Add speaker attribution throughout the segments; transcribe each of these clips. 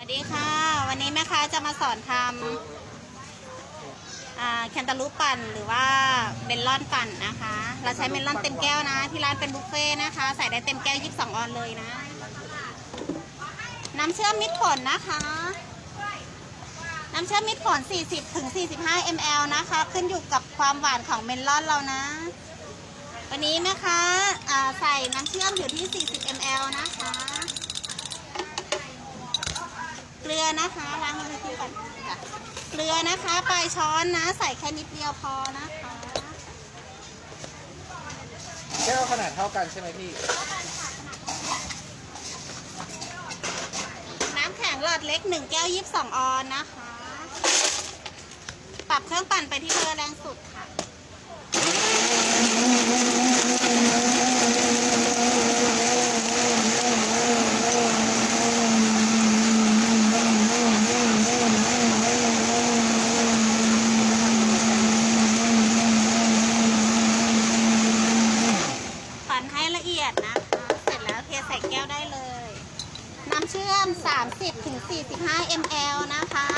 Speaker 1: สวัสดีค่ะ วันนี้แม่ค้าจะมาสอนทำแคนตาลูปปั่นหรือว่าเมลอนปั่นนะคะ เราใช้เมลอนเต็มแก้วนะ ที่ร้านเป็นบุฟเฟ่นะคะ ใส่ได้เต็มแก้ว 22 ออนเลยนะ น้ำเชื่อมมิตรผลนะคะ น้ำเชื่อมมิตรผล 40ถึง45 ml นะคะ ขึ้นอยู่กับความหวานของเมลอนเรานะ วันนี้นะคะอ่าใส่น้ำเชื่อมอยู่ที่ 40 ml นะคะ เกลือ นะคะล้างมือที่ก่อนจ้ะเกลือนะคะปลายช้อนนะ ใส่แค่นิดเดียวพอนะคะ
Speaker 2: แก้วขนาดเท่ากันใช่ไหมพี่
Speaker 1: น้ำแข็งหลอดเล็ก 1 แก้ว 22 ออนนะคะ ปรับเครื่องปั่นไปที่เบอร์แรงสุดค่ะ ปั่น ให้ละเอียดนะคะ เสร็จแล้วเทใส่แก้วได้เลย น้ำเชื่อม 30ถึง45 ml นะคะ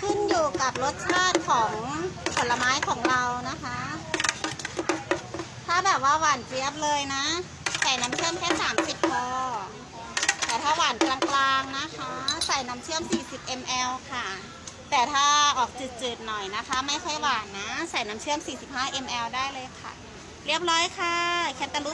Speaker 1: ขึ้นอยู่กับรสชาติของผลไม้ของเรานะคะ ถ้าแบบว่าหวานเจี๊ยบเลยนะ ใส่น้ำเชื่อมแค่ 30 พอ แต่ถ้าหวานกลางๆนะคะ ใส่น้ำเชื่อม 40 ml ค่ะแต่ถ้าออกจืดๆหน่อยนะคะ ไม่ค่อยหวานนะ ใส่น้ำเชื่อม 45 ml ได้เลยค่ะ เรียบร้อยค่ะ แคนตาลู